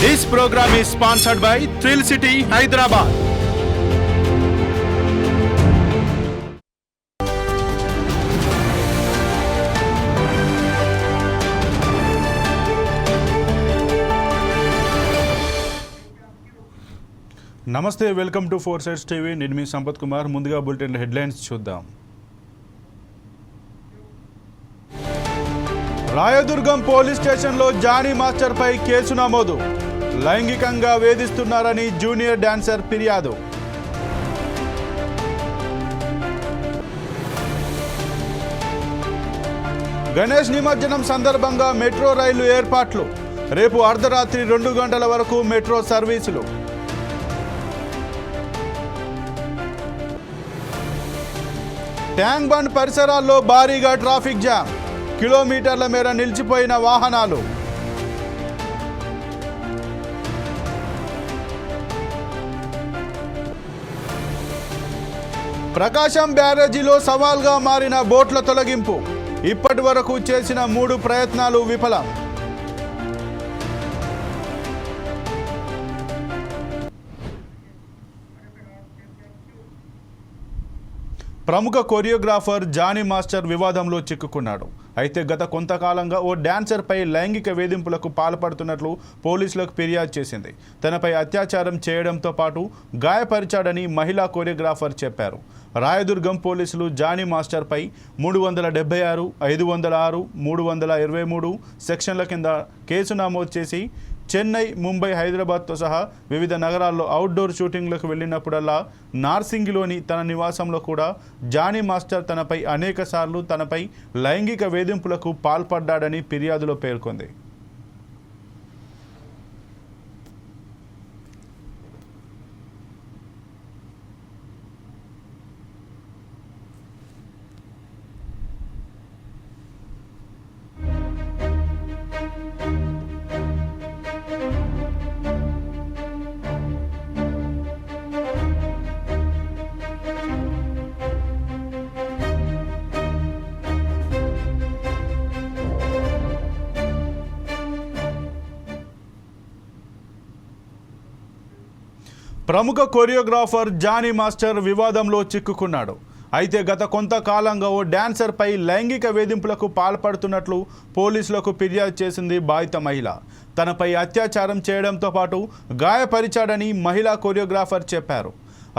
This program is sponsored by thrill city Hyderabad నమస్తే welcome to four sides TV. నేను మీ సంపత్ కుమార్. ముందుగా bulletin headlines చూద్దాం. రాయదుర్గం పోలీస్ స్టేషన్లో జానీ మాస్టర్పై కేసు నమోదు. లైంగికంగా వేధిస్తున్నారని జూనియర్ డాన్సర్ ఫిర్యాదు. గణేష్ నిమజ్జనం సందర్భంగా మెట్రో రైలు ఏర్పాట్లు. రేపు అర్ధరాత్రి రెండు గంటల వరకు మెట్రో సర్వీసులు. ట్యాంక్ బండ్ పరిసరాల్లో భారీగా ట్రాఫిక్ జామ్. కిలోమీటర్ల మేర నిలిచిపోయిన వాహనాలు. ప్రకాశం బ్యారేజీలో సవాల్గా మారిన బోట్ల తొలగింపు. ఇప్పటి వరకు చేసిన మూడు ప్రయత్నాలు విఫలం. ప్రముఖ కొరియోగ్రాఫర్ జానీ మాస్టర్ వివాదంలో చిక్కుకున్నాడు. అయితే గత కొంతకాలంగా ఓ డాన్సర్పై లైంగిక వేధింపులకు పాల్పడుతున్నట్లు పోలీసులకు ఫిర్యాదు చేసింది. తనపై అత్యాచారం చేయడంతో పాటు గాయపరిచాడని మహిళా కొరియోగ్రాఫర్ చెప్పారు. రాయదుర్గం పోలీసులు జానీ మాస్టర్పై మూడు వందల డెబ్బై ఆరు ఐదు వందల ఆరు మూడు వందల ఇరవై మూడు సెక్షన్ల కింద కేసు నమోదు చేసి చెన్నై ముంబై హైదరాబాద్తో సహా వివిధ నగరాల్లో అవుట్డోర్ షూటింగ్లకు వెళ్ళినప్పుడల్లా నార్సింగిలోని తన నివాసంలో కూడా జానీ మాస్టర్ తనపై అనేకసార్లు తనపై లైంగిక వేధింపులకు పాల్పడ్డాడని ఫిర్యాదులో పేర్కొంది. ప్రముఖ కొరియోగ్రాఫర్ జానీ మాస్టర్ వివాదంలో చిక్కుకున్నాడు. అయితే గత కొంతకాలంగా ఓ డాన్సర్పై లైంగిక వేధింపులకు పాల్పడుతున్నట్లు పోలీసులకు ఫిర్యాదు చేసింది బాధిత మహిళ. తనపై అత్యాచారం చేయడంతో పాటు గాయపరిచాడని మహిళా కొరియోగ్రాఫర్ చెప్పారు.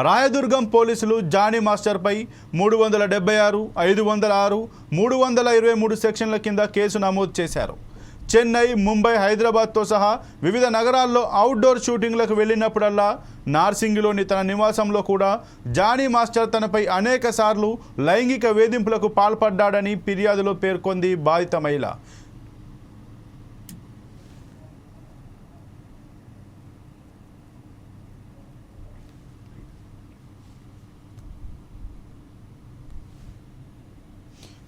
రాయదుర్గం పోలీసులు జానీ మాస్టర్పై మూడు వందల డెబ్బై ఆరు ఐదు వందల ఆరు మూడు వందల ఇరవై మూడు సెక్షన్ల కింద కేసు నమోదు చేశారు. చెన్నై ముంబై హైదరాబాద్తో సహా వివిధ నగరాల్లో అవుట్డోర్ షూటింగ్లకు వెళ్ళినప్పుడల్లా నార్సింగిలోని తన నివాసంలో కూడా జానీ మాస్టర్ తనపై అనేక సార్లు లైంగిక వేధింపులకు పాల్పడ్డాడని ఫిర్యాదులో పేర్కొంది బాధిత మహిళ.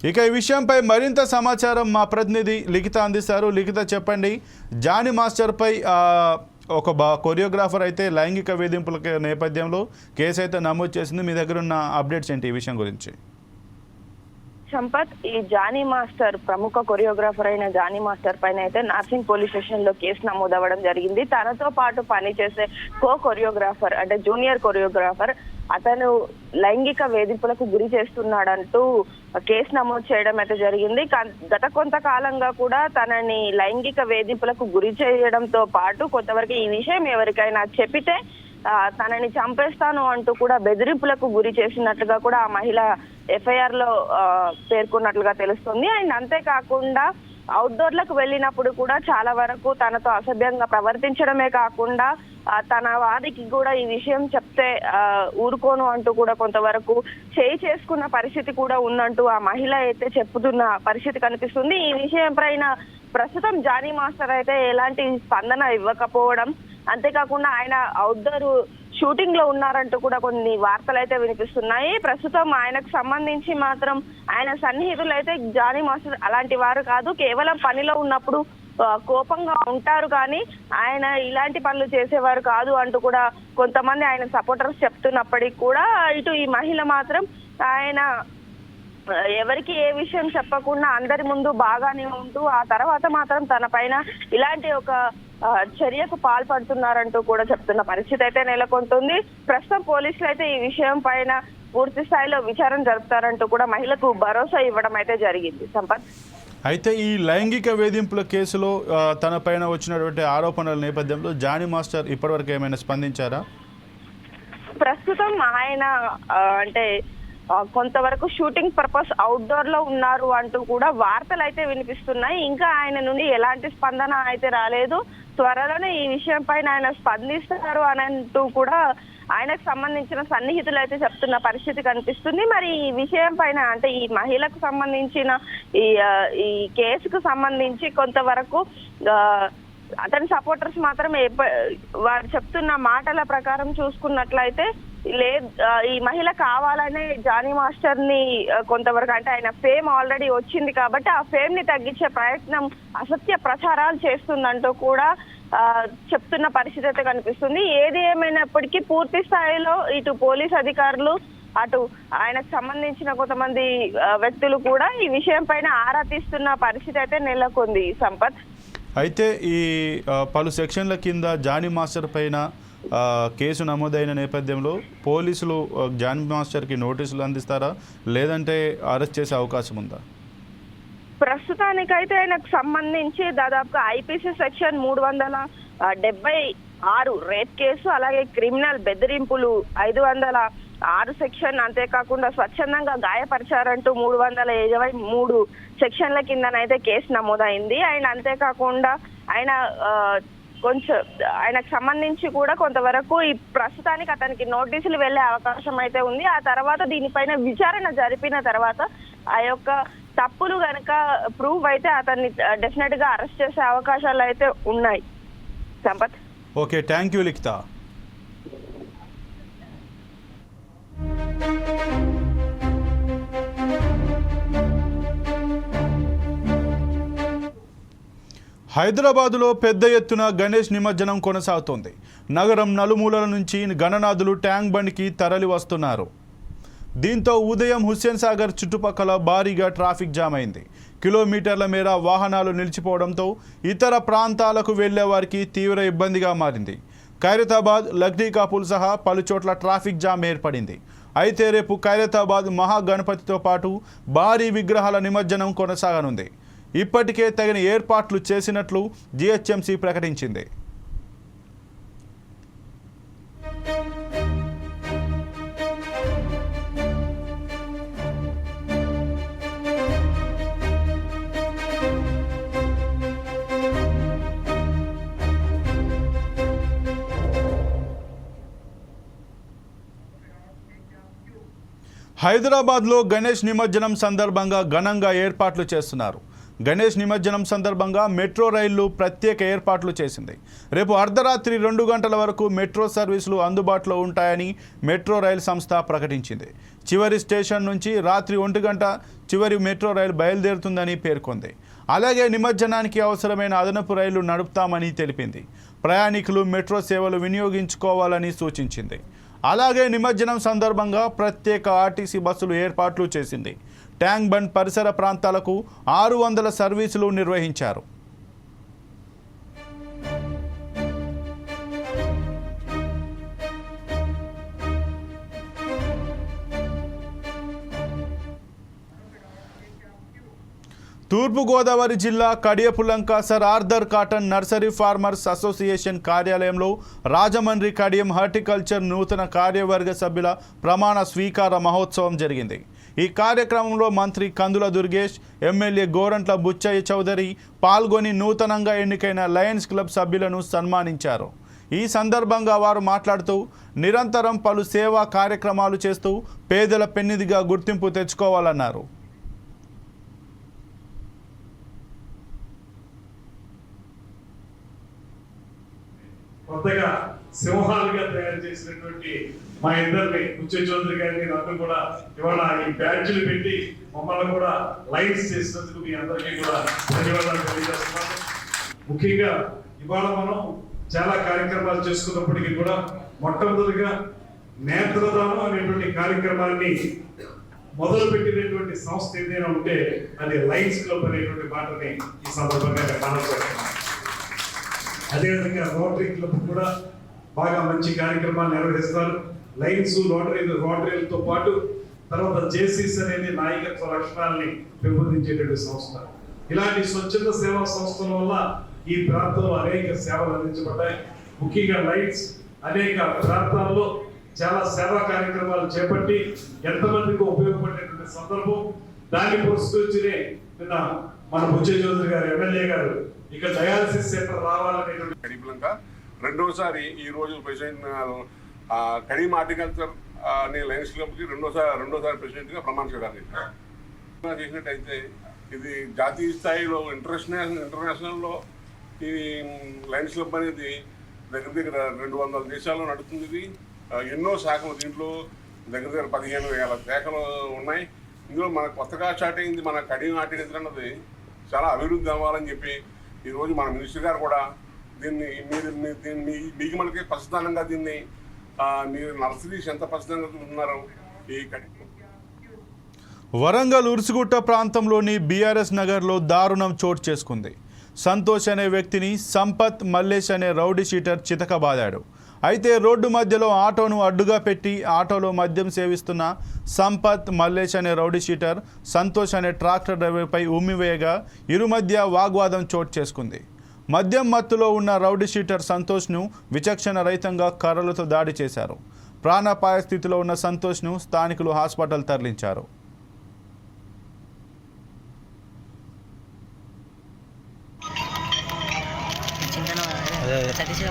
ఇక ఈ విషయంపై మరింత సమాచారం మా ప్రతినిధి లిఖిత అందిస్తారు. లిఖిత చెప్పండి. జానీ మాస్టర్పై ఒక బా కొరియోగ్రాఫర్ అయితే లైంగిక వేధింపుల నేపథ్యంలో కేసు అయితే నమోదు చేసింది. మీ దగ్గర ఉన్న అప్డేట్స్ ఏంటి ఈ విషయం గురించి? సంపత్ ఈ జానీ మాస్టర్ ప్రముఖ కొరియోగ్రాఫర్ అయిన జానీ మాస్టర్ పైన అయితే నర్సింగ్ పోలీస్ స్టేషన్లో కేసు నమోదవ్వడం జరిగింది. తనతో పాటు పనిచేసే కో కొరియోగ్రాఫర్ అంటే జూనియర్ కొరియోగ్రాఫర్ అతను లైంగిక వేధింపులకు గురి చేస్తున్నాడంటూ కేసు నమోదు చేయడం అయితే జరిగింది. గత కొంతకాలంగా కూడా తనని లైంగిక వేధింపులకు గురి చేయడంతో పాటు కొంతవరకు ఈ విషయం ఎవరికైనా చెప్పితే తనని చంపేస్తాను అంటూ కూడా బెదిరింపులకు గురి చేసినట్లుగా కూడా ఆ మహిళ ఎఫ్ఐఆర్లో పేర్కొన్నట్లుగా తెలుస్తుంది. అండ్ అంతేకాకుండా అవుట్డోర్లకు వెళ్ళినప్పుడు కూడా చాలా వరకు తనతో అసభ్యంగా ప్రవర్తించడమే కాకుండా తన వారికి కూడా ఈ విషయం చెప్తే ఊరుకోను అంటూ కూడా కొంతవరకు చేయి చేసుకున్న పరిస్థితి కూడా ఉందంటూ ఆ మహిళ అయితే చెప్పుతున్న పరిస్థితి కనిపిస్తుంది. ఈ విషయం పైన ప్రస్తుతం జానీ మాస్టర్ అయితే ఎలాంటి స్పందన ఇవ్వకపోవడం అంతేకాకుండా ఆయన అవుట్డోర్ షూటింగ్లో ఉన్నారంటూ కూడా కొన్ని వార్తలు అయితే వినిపిస్తున్నాయి. ప్రస్తుతం ఆయనకు సంబంధించి మాత్రం ఆయన సన్నిహితులు అయితే జానీ మాస్టర్ అలాంటి వారు కాదు. కేవలం పనిలో ఉన్నప్పుడు కోపంగా ఉంటారు కానీ ఆయన ఇలాంటి పనులు చేసేవారు కాదు అంటూ కూడా కొంతమంది ఆయన సపోర్టర్స్ చెప్తున్నప్పటికీ కూడా ఇటు ఈ మహిళ మాత్రం ఆయన ఎవరికి ఏ విషయం చెప్పకుండా అందరి ముందు బాగానే ఉంటూ ఆ తర్వాత మాత్రం తన పైన ఇలాంటి ఒక చర్యకు పాల్పడుతున్నారంటూ కూడా చెప్తున్న పరిస్థితి అయితే నెలకొంటుంది. ప్రస్తుతం పోలీసులు అయితే ఈ విషయం పైన పూర్తి స్థాయిలో విచారణ జరుపుతారంటూ కూడా మహిళకు భరోసా ఇవ్వడం అయితే జరిగింది. సంపత్? అయితే ఈ లైంగిక వేధింపుల కేసులో తన పైన వచ్చినటువంటి ఆరోపణల నేపథ్యంలో జానీ మాస్టర్ ఇప్పటివరకు ఏమైనా స్పందించారా? ప్రస్తుతం ఆయన అంటే కొంతవరకు షూటింగ్ పర్పస్ అవుట్డోర్లో ఉన్నారు అంటూ కూడా వార్తలు అయితే వినిపిస్తున్నాయి. ఇంకా ఆయన నుండి ఎలాంటి స్పందన అయితే రాలేదు. త్వరలోనే ఈ విషయం పైన ఆయన స్పందిస్తారు అని అంటూ కూడా ఆయనకు సంబంధించిన సన్నిహితులు అయితే చెప్తున్న పరిస్థితి కనిపిస్తుంది. మరి ఈ విషయం పైన అంటే ఈ మహిళకు సంబంధించిన ఈ ఈ కేసుకు సంబంధించి కొంతవరకు అతని సపోర్టర్స్ మాత్రం వారు చెప్తున్న మాటల ప్రకారం చూసుకున్నట్లయితే లే ఈ మహిళ కావాలనే జానీ మాస్టర్ని కొంతవరకు అంటే ఆయన ఫేమ్ ఆల్రెడీ వచ్చింది కాబట్టి ఆ ఫేమ్ని తగ్గించే ప్రయత్నం అసత్య ప్రచారాలు చేస్తుందంటూ కూడా చెప్తున్న పరిస్థితి అయితే కనిపిస్తుంది. ఏది ఏమైనప్పటికీ పూర్తి స్థాయిలో ఇటు పోలీస్ అధికారులు అటు ఆయనకు సంబంధించిన కొంతమంది వ్యక్తులు కూడా ఈ విషయం పైన ఆరా తీస్తున్న పరిస్థితి అయితే నెలకొంది సంపత్. అయితే ఈ పలు సెక్షన్ల కింద జానీ మాస్టర్ పైన కేసు నమోదైన నేపథ్యంలో పోలీసులు జానీ మాస్టర్కి నోటీసులు అందిస్తారా? లేదంటే అరెస్ట్ చేసే అవకాశం ఉందా? ప్రస్తుతానికైతే ఆయనకు సంబంధించి దాదాపుగా ఐపీసీ సెక్షన్ మూడు వందల డెబ్బై ఆరు రేప్ కేసు అలాగే క్రిమినల్ బెదిరింపులు ఐదు వందల ఆరు సెక్షన్ అంతేకాకుండా స్వచ్ఛందంగా గాయపరిచారంటూ మూడు వందల ఇరవై మూడు సెక్షన్ల కిందనైతే కేసు నమోదైంది. ఆయన అంతేకాకుండా ఆయన కొంచెం ఆయనకు సంబంధించి కూడా కొంతవరకు ఈ ప్రస్తుతానికి అతనికి నోటీసులు వెళ్ళే అవకాశం అయితే ఉంది. ఆ తర్వాత దీనిపైన విచారణ జరిపిన తర్వాత ఆ యొక్క తప్పులు గనక ప్రూవ్ అయితే అతన్ని డెఫినెట్గా అరెస్ట్ చేసే అవకాశాలు అయితే ఉన్నాయి. Sampath. Okay thank you Likhitha. హైదరాబాదులో పెద్ద ఎత్తున గణేష్ నిమజ్జనం కొనసాగుతోంది. నగరం నలుమూలల నుంచి గణనాథులు ట్యాంక్ బండికి తరలి వస్తున్నారు దీంతో ఉదయం హుస్సేన్ సాగర్ చుట్టుపక్కల భారీగా ట్రాఫిక్ జామ్ అయింది. కిలోమీటర్ల మేర వాహనాలు నిలిచిపోవడంతో ఇతర ప్రాంతాలకు వెళ్ళే వారికి తీవ్ర ఇబ్బందిగా మారింది. ఖైరతాబాద్ లక్డీ కాపుల్ సహా పలుచోట్ల ట్రాఫిక్ జామ్ ఏర్పడింది. అయితే రేపు ఖైరతాబాద్ మహాగణపతితో పాటు భారీ విగ్రహాల నిమజ్జనం కొనసాగనుంది. ఇప్పటికే తగిన ఏర్పాట్లు చేసినట్లు జీహెచ్ఎంసీ ప్రకటించింది. హైదరాబాద్లో గణేష్ నిమజ్జనం సందర్భంగా ఘనంగా ఏర్పాట్లు చేస్తున్నారు. గణేష్ నిమజ్జనం సందర్భంగా మెట్రో రైళ్ళు ప్రత్యేక ఏర్పాట్లు చేసింది. రేపు అర్ధరాత్రి రెండు గంటల వరకు మెట్రో సర్వీసులు అందుబాటులో ఉంటాయని మెట్రో రైలు సంస్థ ప్రకటించింది. చివరి స్టేషన్ నుంచి రాత్రి ఒంటి గంట చివరి మెట్రో రైలు బయలుదేరుతుందని పేర్కొంది. అలాగే నిమజ్జనానికి అవసరమైన అదనపు రైళ్ళు నడుపుతామని తెలిపింది. ప్రయాణికులు మెట్రో సేవలు వినియోగించుకోవాలని సూచించింది. అలాగే నిమజ్జనం సందర్భంగా ప్రత్యేక ఆర్టీసీ బస్సులు ఏర్పాట్లు చేసింది. ట్యాంక్ బండ్ పరిసర ప్రాంతాలకు ఆరు వందల సర్వీసులు నిర్వహించారు. తూర్పుగోదావరి జిల్లా Kadiyapulanka sir Arthur Cotton nursery farmers association కార్యాలయంలో రాజమండ్రి కడియం హార్టికల్చర్ నూతన కార్యవర్గ సభ్యుల ప్రమాణ స్వీకార మహోత్సవం జరిగింది. ఈ కార్యక్రమంలో మంత్రి కందుల దుర్గేష్ ఎమ్మెల్యే గోరంట్ల బుచ్చయ్య చౌదరి పాల్గొని నూతనంగా ఎన్నికైన లయన్స్ క్లబ్ సభ్యులను సన్మానించారు. ఈ సందర్భంగా వారు మాట్లాడుతూ నిరంతరం పలు సేవా కార్యక్రమాలు చేస్తూ పేదల పెన్నిదిగా గుర్తింపు తెచ్చుకోవాలన్నారు. కొత్తగా సింహాలుగా తయారు చేసినటువంటి మా ఇద్దరిని ముచ్చే చౌదరి గారిని నాకు కూడా ఇవాళ ఈ బ్యాడ్జ్లు పెట్టి మమ్మల్ని కూడా లైన్స్ చేసినందుకు మీ అందరికీ కూడా ధన్యవాదాలు తెలియజేస్తున్నాను. ముఖ్యంగా ఇవాళ మనం చాలా కార్యక్రమాలు చేసుకున్నప్పటికీ కూడా మొట్టమొదటిగా నేత్రదానం అనేటువంటి కార్యక్రమాన్ని మొదలు పెట్టినటువంటి సంస్థ ఏదైనా ఉంటే అది లైన్స్ క్లబ్ అనేటువంటి మాటని ఈ సందర్భంగా నేను అదేవిధంగా రోటరీ క్లబ్ కూడా బాగా మంచి కార్యక్రమాలు నిర్వహిస్తారు. లైన్స్ రోటరీ రోటరీలతో పాటు తర్వాత జేసీస్ అనేది నాయకత్వ లక్షణాలని పెంపొందించేటువంటి సంస్థ. ఇలాంటి స్వచ్ఛంద సేవా సంస్థల వల్ల ఈ ప్రాంతంలో అనేక సేవలు అందించబడ్డాయి. ముఖ్యంగా లైట్స్ అనేక ప్రాంతాల్లో చాలా సేవా కార్యక్రమాలు చేపట్టి ఎంతమందికి ఉపయోగపడేటువంటి సందర్భం. దాన్ని పురస్కరించునే నిన్న మన బుచ్చ చౌదరి గారు ఎమ్మెల్యే గారు ఇక్కడ డయాలసిస్ సెంటర్ రావాలనేటువంటి కరీంలంక. రెండోసారి ఈ రోజు ప్రెసిడెంట్ ఆ, కరీం హార్టికల్చర్ అనే లయన్స్ క్లబ్కి రెండోసారి రెండోసారి ప్రెసిడెంట్గా ప్రమాణ స్వీకారం చేసినట్టయితే ఇది జాతీయ స్థాయిలో ఇంటర్నేషనల్ ఇంటర్నేషనల్లో ఈ లయన్స్ క్లబ్ అనేది దగ్గర దగ్గర రెండు వందల దేశాల్లో నడుస్తుంది ఇది. ఎన్నో శాఖలు దీంట్లో దగ్గర దగ్గర పదిహేను వేల శాఖలు ఉన్నాయి. ఇందులో మన కొత్తగా స్టార్ట్ అయింది మన కడియం హార్టికల్చర్ అన్నది చాలా అభివృద్ధి అవ్వాలని చెప్పి ఈరోజు మన మినిస్టర్ గారు కూడా దీన్ని మీరు మీ- దీన్ని మీ- మీకు మనకి ప్రస్తుతానంగా దీన్ని మీరు నర్సరీస్ ఎంత ప్రస్తుతంగా ఉన్నారు? ఈ వరంగల్ ఉరుసుగుట్ట ప్రాంతంలోని బీఆర్ఎస్ నగర్లో దారుణం చోటు చేసుకుంది. సంతోష్ అనే వ్యక్తిని సంపత్ మల్లేష్ అనే రౌడీ షీటర్ చితకబాదాడు. అయితే రోడ్డు మధ్యలో ఆటోను అడ్డుగా పెట్టి ఆటోలో మద్యం సేవిస్తున్న సంపత్ మల్లేష్ అనే రౌడీ షీటర్ సంతోష్ అనే ట్రాక్టర్ డ్రైవర్పై ఉమ్మివేయగా ఇరు మధ్య వాగ్వాదం చోటు చేసుకుంది. మద్యం మత్తులో ఉన్న రౌడీ షీటర్ సంతోష్ను విచక్షణ రహితంగా కర్రలతో దాడి చేశారు. ప్రాణాపాయ స్థితిలో ఉన్న సంతోష్ను స్థానికులు హాస్పిటల్ తరలించారు. సతీష్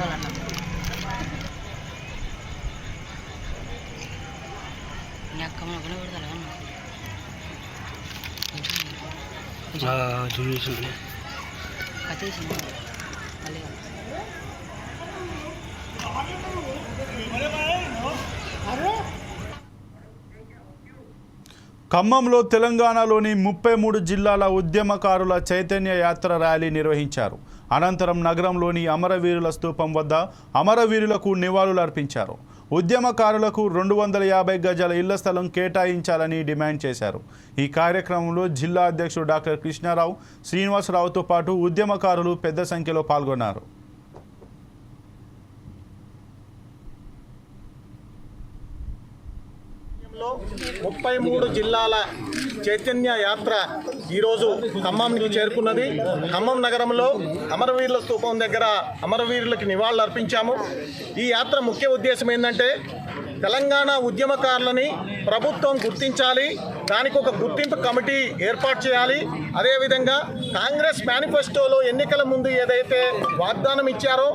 ఖమ్మంలో తెలంగాణలోని ముప్పై మూడు జిల్లాల ఉద్యమకారుల చైతన్య యాత్ర ర్యాలీ నిర్వహించారు. అనంతరం నగరంలోని అమరవీరుల స్తూపం వద్ద అమరవీరులకు నివాళులు అర్పించారు ఉద్యమకారులకు రెండు వందల యాభై గజాల ఇళ్ళ స్థలం కేటాయించాలని డిమాండ్ చేశారు. ఈ కార్యక్రమంలో జిల్లా అధ్యక్షుడు డాక్టర్ కృష్ణారావు శ్రీనివాసరావుతో పాటు ఉద్యమకారులు పెద్ద సంఖ్యలో పాల్గొన్నారు. ముప్పై మూడు జిల్లాల చైతన్య యాత్ర ఈరోజు ఖమ్మంకి చేరుకున్నది. ఖమ్మం నగరంలో అమరవీరుల స్థూపం దగ్గర అమరవీరులకి నివాళులు అర్పించాము ఈ యాత్ర ముఖ్య ఉద్దేశం ఏంటంటే తెలంగాణ ఉద్యమకారులని ప్రభుత్వం గుర్తించాలి దానికి ఒక గుర్తింపు కమిటీ ఏర్పాటు చేయాలి. అదేవిధంగా కాంగ్రెస్ మేనిఫెస్టోలో ఎన్నికల ముందు ఏదైతే వాగ్దానం ఇచ్చారో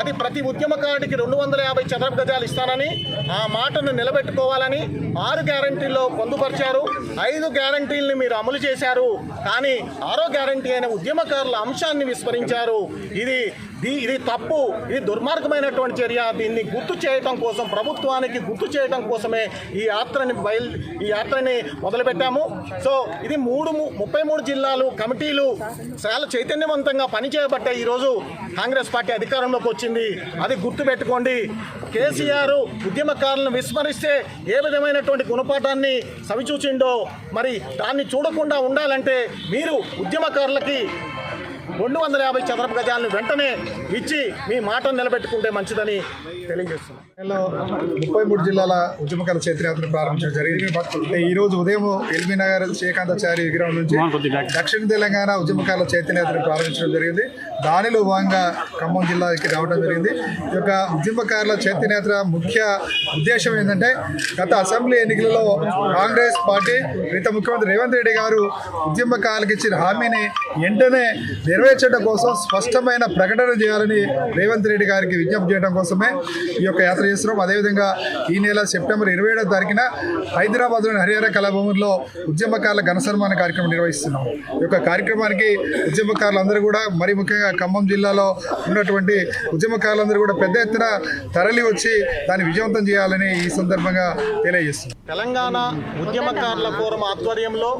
అది ప్రతి ఉద్యమకారుడికి రెండు వందల యాభై చదరపు గజాలు ఇస్తానని ఆ మాటను నిలబెట్టుకోవాలని ఆరు గ్యారంటీల్లో పొందుపరిచారు. ఐదు గ్యారంటీల్ని మీరు అమలు చేశారు. కానీ ఆరో గ్యారంటీ అయిన ఉద్యమకారుల అంశాన్ని విస్మరించారు. ఇది దీ- ఇది తప్పు. ఇది దుర్మార్గమైనటువంటి చర్య. దీన్ని గుర్తు చేయటం కోసం ప్రభుత్వానికి గుర్తు చేయటం కోసమే ఈ యాత్రని బయలు ఈ యాత్రని మొదలుపెట్టాము. సో ఇది మూడు ముప్పై మూడు జిల్లాలు కమిటీలు చాలా చైతన్యవంతంగా పనిచేయబట్టే ఈరోజు కాంగ్రెస్ పార్టీ అధికారంలోకి వచ్చింది. అది గుర్తు పెట్టుకోండి కేసీఆర్ ఉద్యమకారులను విస్మరిస్తే ఏ విధమైనటువంటి గుణపాఠాన్ని సవిచూచిండో మరి దాన్ని చూడకుండా ఉండాలంటే మీరు ఉద్యమకారులకి రెండు వందల యాభై చదరపు గజాలను వెంటనే ఇచ్చి మీ మాటను నిలబెట్టుకుంటే మంచిదని తెలియజేస్తున్నాం. లో ముప్పై మూడు జిల్లాల ఉద్యమకాల చైత్రయాత్ర ప్రారంభించడం జరిగింది. ఈ రోజు ఉదయం ఎల్బీ నగర్ శ్రీకాంతాచారి విగ్రహం నుంచి దక్షిణ తెలంగాణ ఉద్యమకాల చైతన్యయాత్ర ప్రారంభించడం జరిగింది. దానిలో భాగంగా ఖమ్మం జిల్లాకి రావడం జరిగింది. ఈ యొక్క ఉద్యమకారుల చైతన్యయాత్ర ముఖ్య ఉద్దేశం ఏంటంటే గత అసెంబ్లీ ఎన్నికలలో కాంగ్రెస్ పార్టీ గత ముఖ్యమంత్రి రేవంత్ రెడ్డి గారు ఉద్యమకారులకు ఇచ్చిన హామీని వెంటనే నెరవేర్చడం కోసం స్పష్టమైన ప్రకటన చేయాలని రేవంత్ రెడ్డి గారికి విజ్ఞప్తి చేయడం కోసమే ఈ యొక్క యాత్ర చేస్తున్నాం అదేవిధంగా ఈ నెల సెప్టెంబర్ ఇరవై ఏడవ తారీఖున హైదరాబాద్లోని హరిహర కళాభవన్లో ఉద్యమకారుల ఘన సన్మాన కార్యక్రమం నిర్వహిస్తున్నాం. ఈ యొక్క కార్యక్రమానికి ఉద్యమకారులందరూ కూడా మరి ముఖ్యంగా ఖమ్మం జిల్లాలో ఉన్నటువంటి ఉద్యమకారులందరూ కూడా పెద్ద ఎత్తున తరలి వచ్చి దాన్ని విజయవంతం చేయాలని ఈ సందర్భంగా తెలియజేస్తున్నాం. తెలంగాణ ఉద్యమకారుల ఫోరం ఆధ్వర్యంలో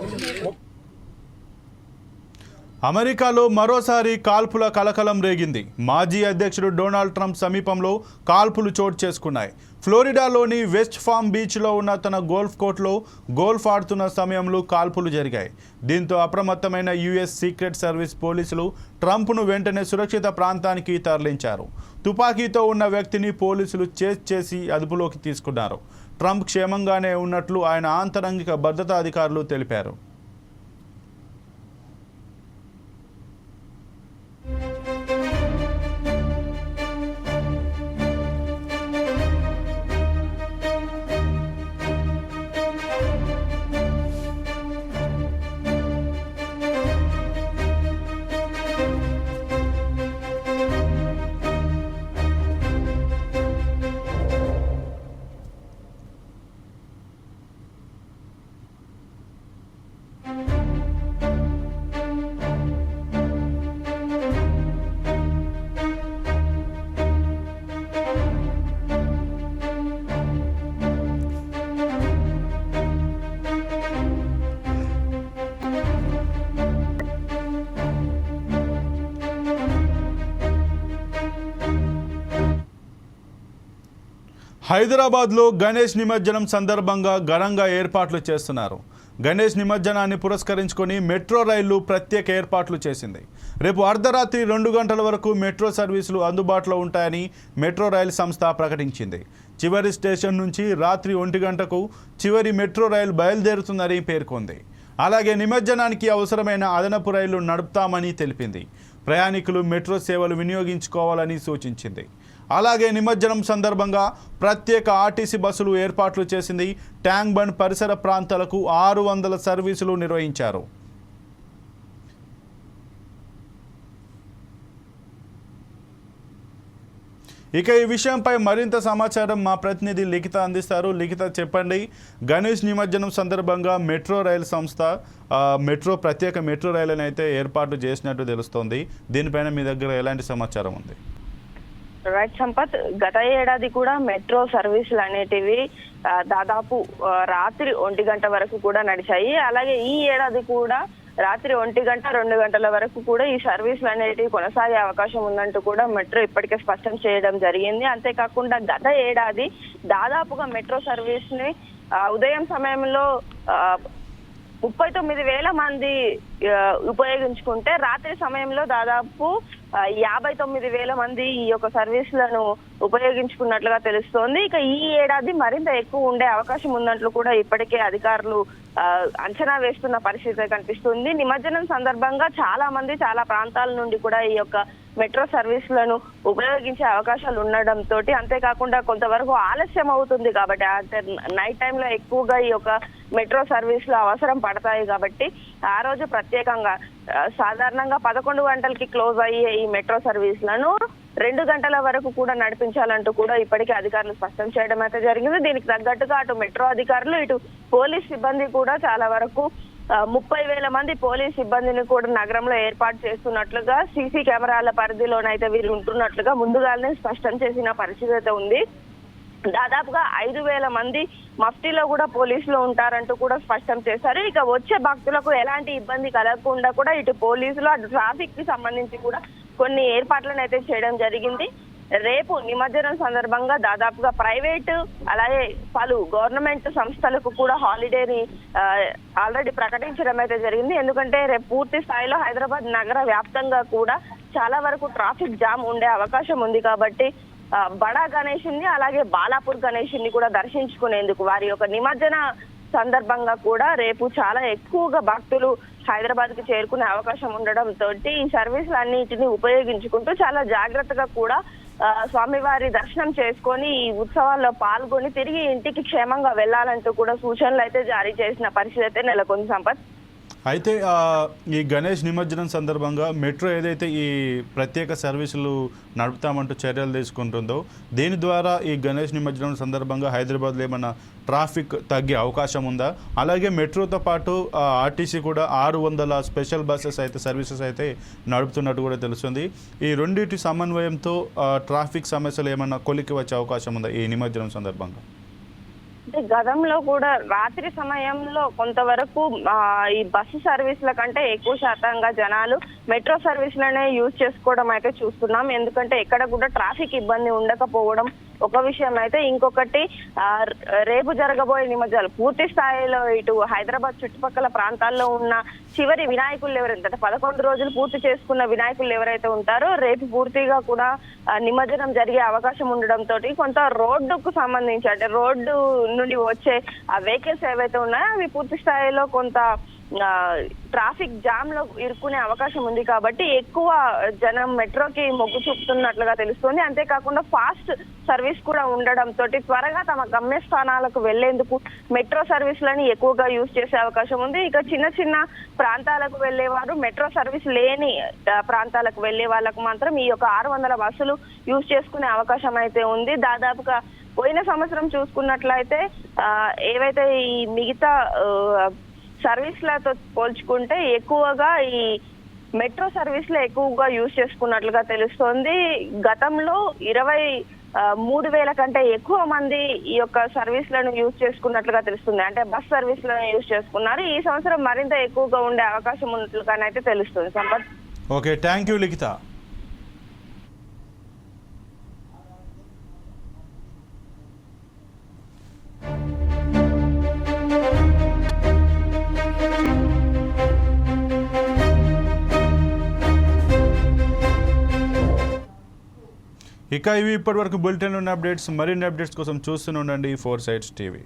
అమెరికాలో మరోసారి కాల్పుల కలకలం రేగింది. మాజీ అధ్యక్షుడు డొనాల్డ్ ట్రంప్ సమీపంలో కాల్పులు చోటు చేసుకున్నాయి. ఫ్లోరిడాలోని వెస్ట్ ఫామ్ బీచ్లో ఉన్న తన గోల్ఫ్ కోర్ట్లో గోల్ఫ్ ఆడుతున్న సమయంలో కాల్పులు జరిగాయి. దీంతో అప్రమత్తమైన యుఎస్ సీక్రెట్ సర్వీస్ పోలీసులు ట్రంప్ను వెంటనే సురక్షిత ప్రాంతానికి తరలించారు. తుపాకీతో ఉన్న వ్యక్తిని పోలీసులు చేజ్ చేసి అదుపులోకి తీసుకున్నారు. ట్రంప్ క్షేమంగానే ఉన్నట్లు ఆయన ఆంతరంగిక భద్రతా అధికారులు తెలిపారు. హైదరాబాద్లో గణేష్ నిమజ్జనం సందర్భంగా ఘనంగా ఏర్పాట్లు చేస్తున్నారు. గణేష్ నిమజ్జనాన్ని పురస్కరించుకొని మెట్రో రైళ్ళు ప్రత్యేక ఏర్పాట్లు చేసింది. రేపు అర్ధరాత్రి రెండు గంటల వరకు మెట్రో సర్వీసులు అందుబాటులో ఉంటాయని మెట్రో రైలు సంస్థ ప్రకటించింది. చివరి స్టేషన్ నుంచి రాత్రి ఒంటి గంటకు చివరి మెట్రో రైలు బయలుదేరుతుందని పేర్కొంది. అలాగే నిమజ్జనానికి అవసరమైన అదనపు రైళ్ళు నడుపుతామని తెలిపింది. ప్రయాణికులు మెట్రో సేవలు వినియోగించుకోవాలని సూచించింది. అలాగే నిమజ్జనం సందర్భంగా ప్రత్యేక ఆర్టీసీ బస్సులు ఏర్పాట్లు చేసింది ట్యాంక్ బండ్ పరిసర ప్రాంతాలకు ఆరు వందల సర్వీసులు నిర్వహించారు. ఇక ఈ విషయంపై మరింత సమాచారం మా ప్రతినిధి లిఖిత అందిస్తారు. లిఖిత చెప్పండి. గణేష్ నిమజ్జనం సందర్భంగా మెట్రో రైలు సంస్థ మెట్రో ప్రత్యేక మెట్రో రైలునైతే అయితే ఏర్పాటు చేసినట్టు తెలుస్తోంది. దీనిపైన మీ దగ్గర ఎలాంటి సమాచారం ఉంది? రైట్ సంపత్ గత ఏడాది కూడా మెట్రో సర్వీసులు అనేటివి దాదాపు రాత్రి ఒంటి గంట వరకు కూడా నడిచాయి. అలాగే ఈ ఏడాది కూడా రాత్రి ఒంటి గంట రెండు గంటల వరకు కూడా ఈ సర్వీసులు అనేటివి కొనసాగే అవకాశం ఉందంటూ కూడా మెట్రో ఇప్పటికే స్పష్టం చేయడం జరిగింది. అంతేకాకుండా గత ఏడాది దాదాపుగా మెట్రో సర్వీస్ని ఉదయం సమయంలో ముప్పై తొమ్మిది వేల మంది ఉపయోగించుకుంటే రాత్రి సమయంలో దాదాపు యాభై తొమ్మిది వేల మంది ఈ యొక్క సర్వీసులను ఉపయోగించుకున్నట్లుగా తెలుస్తోంది. ఇక ఈ ఏడాది మరింత ఎక్కువ ఉండే అవకాశం ఉన్నట్లు కూడా ఇప్పటికే అధికారులు అంచనా వేస్తున్న పరిస్థితి కనిపిస్తుంది. నిమజ్జనం సందర్భంగా చాలా మంది చాలా ప్రాంతాల నుండి కూడా ఈ యొక్క మెట్రో సర్వీసులను ఉపయోగించే అవకాశాలు ఉండడంతో అంతేకాకుండా కొంతవరకు ఆలస్యం అవుతుంది కాబట్టి అంటే నైట్ టైంలో ఎక్కువగా ఈ యొక్క మెట్రో సర్వీసులు అవసరం పడతాయి కాబట్టి ఆ రోజు ప్రత్యేకంగా సాధారణంగా పదకొండు గంటలకి క్లోజ్ అయ్యే ఈ మెట్రో సర్వీసులను రెండు గంటల వరకు కూడా నడిపించాలంటూ కూడా ఇప్పటికే అధికారులు స్పష్టం చేయడం అయితే జరిగింది. దీనికి తగ్గట్టుగా అటు మెట్రో అధికారులు ఇటు పోలీస్ సిబ్బంది కూడా చాలా వరకు ముప్పై వేల మంది పోలీస్ సిబ్బందిని కూడా నగరంలో ఏర్పాటు చేస్తున్నట్లుగా సీసీ కెమెరాల పరిధిలోనైతే వీరు ఉంటున్నట్లుగా ముందుగానే స్పష్టం చేసిన పరిస్థితి అయితే ఉంది. దాదాపుగా ఐదు వేల మంది మఫ్టీలో కూడా పోలీసులు ఉంటారంటూ కూడా స్పష్టం చేశారు. ఇక వచ్చే భక్తులకు ఎలాంటి ఇబ్బంది కలగకుండా కూడా ఇటు పోలీసులు అటు ట్రాఫిక్కి సంబంధించి కూడా కొన్ని ఏర్పాట్లను అయితే చేయడం జరిగింది. రేపు నిమజ్జనం సందర్భంగా దాదాపుగా ప్రైవేట్ అలాగే పలు గవర్నమెంట్ సంస్థలకు కూడా హాలిడేని ఆల్రెడీ ప్రకటించడం అయితే జరిగింది. ఎందుకంటే రేపు పూర్తి స్థాయిలో హైదరాబాద్ నగర వ్యాప్తంగా కూడా చాలా వరకు ట్రాఫిక్ జామ్ ఉండే అవకాశం ఉంది కాబట్టి బడా గణేషుని అలాగే బాలాపూర్ గణేషుని కూడా దర్శించుకునేందుకు వారి యొక్క నిమజ్జన సందర్భంగా కూడా రేపు చాలా ఎక్కువగా భక్తులు హైదరాబాద్కి చేరుకునే అవకాశం ఉండడంతో ఈ సర్వీసులు అన్నిటిని ఉపయోగించుకుంటూ చాలా జాగ్రత్తగా కూడా స్వామివారి దర్శనం చేసుకొని ఈ ఉత్సవాల్లో పాల్గొని తిరిగి ఇంటికి క్షేమంగా వెళ్ళాలంటూ కూడా సూచనలు అయితే జారీ చేసిన పరిస్థితి అయితే నెలకొంది సంపత్. అయితే ఈ గణేష్ నిమజ్జనం సందర్భంగా మెట్రో ఏదైతే ఈ ప్రత్యేక సర్వీసులు నడుపుతామంటూ చర్యలు తీసుకుంటుందో దీని ద్వారా ఈ గణేష్ నిమజ్జనం సందర్భంగా హైదరాబాద్లో ఏమైనా ట్రాఫిక్ తగ్గే అవకాశం ఉందా? అలాగే మెట్రోతో పాటు ఆర్టీసీ కూడా ఆరు వందల స్పెషల్ బస్సెస్ అయితే సర్వీసెస్ అయితే నడుపుతున్నట్టు కూడా తెలుస్తుంది. ఈ రెండింటి సమన్వయంతో ట్రాఫిక్ సమస్యలు ఏమైనా కొలికి వచ్చే అవకాశం ఉందా ఈ నిమజ్జనం సందర్భంగా? అంటే గతంలో కూడా రాత్రి సమయంలో కొంతవరకు ఈ బస్సు సర్వీసుల కంటే ఎక్కువ శాతంగా జనాలు మెట్రో సర్వీసులనే యూజ్ చేసుకోవడం అయితే చూస్తున్నాం. ఎందుకంటే ఎక్కడ కూడా ట్రాఫిక్ ఇబ్బంది ఉండకపోవడం ఒక విషయం అయితే ఇంకొకటి ఆ, రేపు జరగబోయే నిమజ్జనాలు. పూర్తి స్థాయిలో ఇటు హైదరాబాద్ చుట్టుపక్కల ప్రాంతాల్లో ఉన్న చివరి వినాయకులు ఎవరైతే అంటే పదకొండు రోజులు పూర్తి చేసుకున్న వినాయకులు ఎవరైతే ఉంటారో రేపు పూర్తిగా కూడా నిమజ్జనం జరిగే అవకాశం ఉండడంతో కొంత రోడ్డుకు సంబంధించి అంటే రోడ్డు నుండి వచ్చే ఆ వెహికల్స్ ఏవైతే ఉన్నాయో అవి పూర్తి స్థాయిలో కొంత ట్రాఫిక్ జామ్లో ఇరుక్కునే అవకాశం ఉంది కాబట్టి ఎక్కువ జనం మెట్రోకి మొగ్గు చూపుతున్నట్లుగా తెలుస్తుంది. అంతేకాకుండా ఫాస్ట్ సర్వీస్ కూడా ఉండడంతో త్వరగా తమ గమ్యస్థానాలకు వెళ్ళేందుకు మెట్రో సర్వీసులని ఎక్కువగా యూజ్ చేసే అవకాశం ఉంది. ఇక చిన్న చిన్న ప్రాంతాలకు వెళ్ళేవారు మెట్రో సర్వీస్ లేని ప్రాంతాలకు వెళ్ళే వాళ్ళకు మాత్రం ఈ యొక్క ఆరు వందల బస్సులు యూజ్ చేసుకునే అవకాశం అయితే ఉంది. దాదాపుగా పోయిన సంవత్సరం చూసుకున్నట్లయితే ఏవైతే ఈ మిగతా సర్వీస్లతో పోల్చుకుంటే ఎక్కువగా ఈ మెట్రో సర్వీస్లో ఎక్కువగా యూజ్ చేసుకున్నట్లుగా తెలుస్తోంది. గతంలో ఇరవై మూడు వేల కంటే ఎక్కువ మంది ఈ యొక్క సర్వీస్లను యూజ్ చేసుకున్నట్లుగా తెలుస్తుంది. అంటే బస్ సర్వీస్లను యూజ్ చేసుకున్నారు. ఈ సంవత్సరం మరింత ఎక్కువగా ఉండే అవకాశం ఉన్నట్లుగానైతే తెలుస్తుంది. Sampath okay thank you Likhitha. ఇక ఇవి ఇప్పటివరకు బులెటిన్ ఉన్న అప్డేట్స్ మరిన్ని అప్డేట్స్ కోసం చూస్తూనే ఉండండి ఫోర్ సైడ్స్ టీవీ.